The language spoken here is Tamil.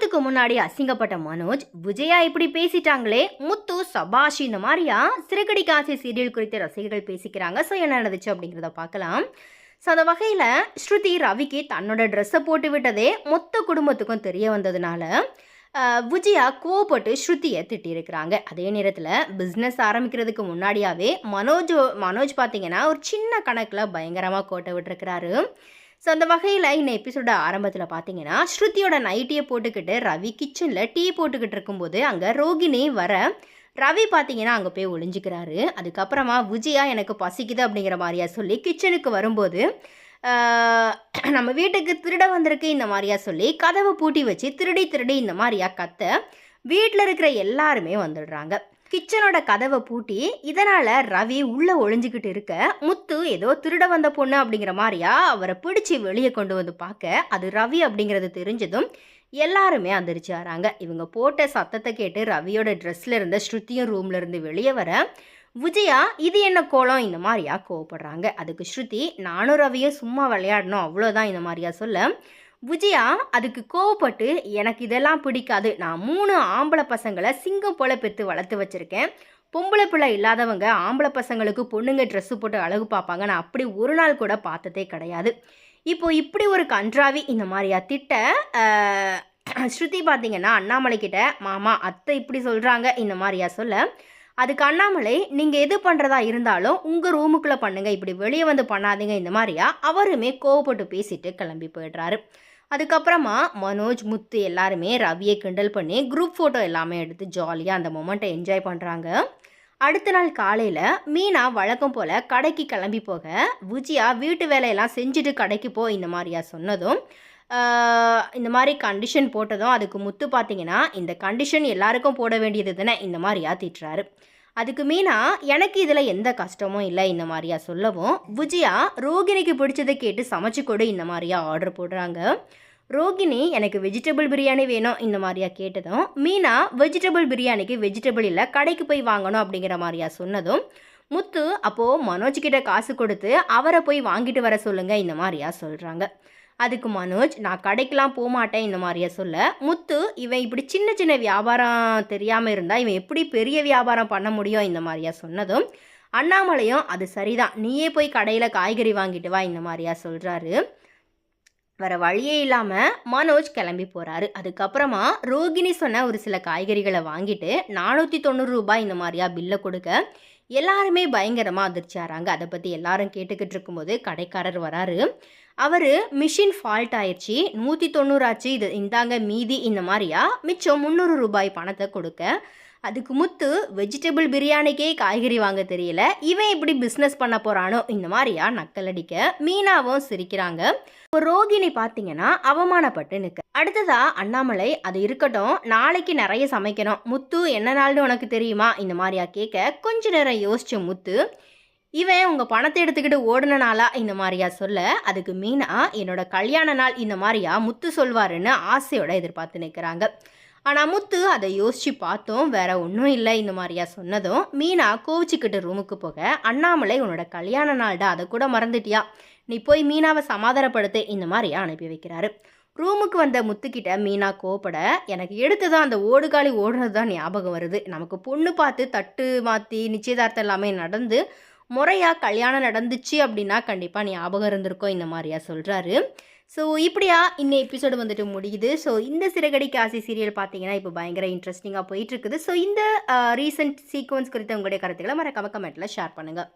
குடும்பத்துக்கு முன்னாடி அசிங்கப்பட்ட மனோஜ் விஜயா இப்படி பேசிட்டாங்களே? முத்து சபாஷ் இந்த மாதிரியா? சிறுகடி காசி சீரியல் குறித்த ரசிகர்கள் பேசிக்கிறாங்க. ஸோ என்ன நடந்துச்சு அப்படிங்கிறத பார்க்கலாம். ஸோ அந்த வகையில் ஸ்ருதி ரவிக்கு தன்னோட ட்ரெஸ்ஸை போட்டு விட்டதே மொத்த குடும்பத்துக்கும் தெரிய வந்ததுனால விஜயா கோவப்பட்டு ஸ்ருதியை திட்டியிருக்கிறாங்க. அதே நேரத்தில் பிஸ்னஸ் ஆரம்பிக்கிறதுக்கு முன்னாடியாவே மனோஜ் மனோஜ் பார்த்தீங்கன்னா ஒரு சின்ன கணக்கில் பயங்கரமாக கோட்டை விட்டுருக்கிறாரு. ஸோ அந்த வகையில் இந்த எபிசோட ஆரம்பத்தில் பார்த்தீங்கன்னா ஸ்ருதியோட நைட்டியை போட்டுக்கிட்டு ரவி கிச்சனில் டீ போட்டுக்கிட்டு இருக்கும்போது அங்கே ரோகிணி வர ரவி பார்த்தீங்கன்னா அங்கே போய் ஒளிஞ்சிக்கிறாரு. அதுக்கப்புறமா விஜயா எனக்கு பசிக்குது அப்படிங்கிற மாதிரியா சொல்லி கிச்சனுக்கு வரும்போது நம்ம வீட்டுக்கு திருட வந்திருக்கு இந்த மாதிரியா சொல்லி கதவை பூட்டி வச்சு திருடி திருடி இந்த மாதிரியா கத்த வீட்டில் இருக்கிற எல்லாருமே வந்துடுறாங்க. கிச்சனோட கதவை பூட்டி இதனால் ரவி உள்ளே ஒளிஞ்சிக்கிட்டு இருக்க முத்து ஏதோ திருட வந்த பொண்ணு அப்படிங்கிற மாதிரியா அவரை பிடிச்சி வெளியே கொண்டு வந்து பார்க்க அது ரவி அப்படிங்கிறது தெரிஞ்சதும் எல்லாருமே அதிர்ச்சி வராங்க. இவங்க போட்ட சத்தத்தை கேட்டு ரவியோட ட்ரெஸ்ல இருந்த ஸ்ருதியும் ரூம்ல இருந்து வெளியே வர விஜயா இது என்ன கோலம்? இந்த மாதிரியா கோவப்படுறாங்க. அதுக்கு ஸ்ருதி நானும் ரவியும் சும்மா விளையாடணும் அவ்வளோதான் இந்த மாதிரியா சொல்ல. விஜயா அதுக்கு கோவப்பட்டு எனக்கு இதெல்லாம் பிடிக்காது. நான் மூணு ஆம்பளை பசங்களை சிங்கம் போல பெற்று வளர்த்து வச்சுருக்கேன். பொம்பளை பிள்ளை இல்லாதவங்க ஆம்பளை பசங்களுக்கு பொண்ணுங்க ட்ரெஸ்ஸு போட்டு அழகு பார்ப்பாங்க. நான் அப்படி ஒரு நாள் கூட பார்த்ததே கிடையாது. இப்போ இப்படி ஒரு கன்றாவி இந்த மாதிரியா திட்ட ஸ்ருதி பார்த்தீங்கன்னா அண்ணாமலை கிட்ட மாமா அத்தை இப்படி சொல்கிறாங்க இந்த மாதிரியா சொல்ல. அதுக்கு அண்ணாமலை நீங்கள் எது பண்ணுறதா இருந்தாலும் உங்கள் ரூமுக்குள்ளே பண்ணுங்கள் இப்படி வெளியே வந்து பண்ணாதீங்க இந்த மாதிரியா? அவருமே கோவப்பட்டு பேசிட்டு கிளம்பி போயிடுறாரு. அதுக்கப்புறமா மனோஜ் முத்து எல்லாருமே ரவியை கிண்டல் பண்ணி குரூப் ஃபோட்டோ எல்லாமே எடுத்து ஜாலியாக அந்த மொமெண்ட்டை என்ஜாய் பண்ணுறாங்க அடுத்த நாள் காலையில் மீனா வழக்கம் போல் கடைக்கு கிளம்பி போக விஜயா வீட்டு வேலையெல்லாம் செஞ்சுட்டு கடைக்கு போ இந்த மாதிரியா சொன்னதும் இந்த மாதிரி கண்டிஷன் போட்டதும் அதுக்கு முத்து பார்த்தீங்கன்னா இந்த கண்டிஷன் எல்லாருக்கும் போட வேண்டியது தானே இந்த மாதிரியா திட்டுறாரு. அதுக்கு மீனா எனக்கு இதில் எந்த கஷ்டமும் இல்லை இந்த மாதிரியா சொல்லவும் விஜயா ரோகிணிக்கு பிடிச்சதை கேட்டு சமைச்சு கொடு இந்த மாதிரியா ஆர்டர் போடுறாங்க. ரோகிணி எனக்கு வெஜிடபிள் பிரியாணி வேணும் இந்த மாதிரியா கேட்டதும் மீனா வெஜிடபிள் பிரியாணிக்கு வெஜிடபிள் இல்லை கடைக்கு போய் வாங்கணும் அப்படிங்கிற மாதிரியா சொன்னதும் முத்து அப்போது மனோஜ் கிட்ட காசு கொடுத்து அவரை போய் வாங்கிட்டு வர சொல்லுங்கள் இந்த மாதிரியா சொல்கிறாங்க அதுக்கு மனோஜ் நான் கடைக்கெலாம் போக மாட்டேன் இந்த மாதிரியா சொல்ல? முத்து இவன் இப்படி சின்ன சின்ன வியாபாரம் தெரியாமல் இருந்தால் இவன் எப்படி பெரிய வியாபாரம் பண்ண முடியும்? இந்த மாதிரியா சொன்னதும் அண்ணாமலையும் அது சரிதான். நீயே போய் கடையில் காய்கறி வாங்கிட்டு வா இந்த மாதிரியா சொல்கிறாரு வேற வழியே இல்லாமல் மனோஜ் கிளம்பி போகிறாரு அதுக்கப்புறமா ரோகிணி சொன்ன ஒரு சில காய்கறிகளை வாங்கிட்டு நானூற்றி தொண்ணூறு ரூபாய் இந்த மாதிரியா பில்லை கொடுக்க எல்லாருமே பயங்கரமாக அதிர்ச்சி ஆகிறாங்க அதை பற்றி எல்லாரும் கேட்டுக்கிட்டு இருக்கும்போது கடைக்காரர் வராரு. அவர் மிஷின் ஃபால்ட் ஆயிடுச்சு நூற்றி தொண்ணூறாச்சு இது இந்தாங்க மீதி இந்த மாதிரியா மிச்சம் முந்நூறு ரூபாய் பணத்தை கொடுக்க அதுக்கு முத்து வெஜிடபிள் பிரியாணிக்கே காய்கறி வாங்க தெரியல. இவன் இப்படி பிஸ்னஸ் பண்ண போகிறானோ இந்த மாதிரியா நக்கல் அடிக்க. மீனாவும் சிரிக்கிறாங்க. ரோகிணி பார்த்தீங்கன்னா அவமானப்பட்டு நிற்க அடுத்ததா அண்ணாமலை அது இருக்கட்டும் நாளைக்கு நிறைய சமைக்கணும். முத்து என்ன நாள்னு உனக்கு தெரியுமா? இந்த மாதிரியா கேட்க கொஞ்ச நேரம் யோசிச்ச முத்து. இவன் உங்கள் பணத்தை எடுத்துக்கிட்டு ஓடின நாளா? இந்த மாதிரியா சொல்ல. அதுக்கு மீனா என்னோட கல்யாண நாள் இந்த மாதிரியா முத்து சொல்வாருன்னு ஆசையோட எதிர்பார்த்து நிற்கிறாங்க ஆனால் முத்து அதை யோசித்து பார்த்தோம் வேற ஒன்றும் இல்லை இந்த மாதிரியா சொன்னதும் மீனா கோவிச்சுக்கிட்டு ரூமுக்கு போக அண்ணாமலை உன்னோட கல்யாண நாள்டா அதை கூட மறந்துட்டியா? நீ போய் மீனாவை சமாதானப்படுத்து இந்த மாதிரியா அனுப்பி வைக்கிறாரு. ரூமுக்கு வந்த முத்துக்கிட்ட மீனா கோப்பட எனக்கு எடுத்ததான் அந்த ஓடுகாலி ஓடுறது தான் ஞாபகம் வருது. நமக்கு பொண்ணு பார்த்து தட்டு மாற்றி நிச்சயதார்த்தம் எல்லாமே நடந்து முறையாக கல்யாணம் நடந்துச்சு அப்படின்னா கண்டிப்பாக ஞாபகம் இருந்திருக்கோம் இந்த மாதிரியா சொல்கிறாரு ஸோ இப்படியா இந்த எபிசோடு வந்துட்டு முடியுது. ஸோ இந்த சிறகடி காசி சீரியல் பார்த்தீங்கன்னா இப்போ பயங்கர இன்ட்ரெஸ்டிங்காக போயிட்டு இருக்குது. ஸோ இந்த ரீசெண்ட் சீக்வன்ஸ் குறித்த உங்களுடைய கருத்துக்களை மறக்காம கமெண்ட்டில் ஷேர் பண்ணுங்கள்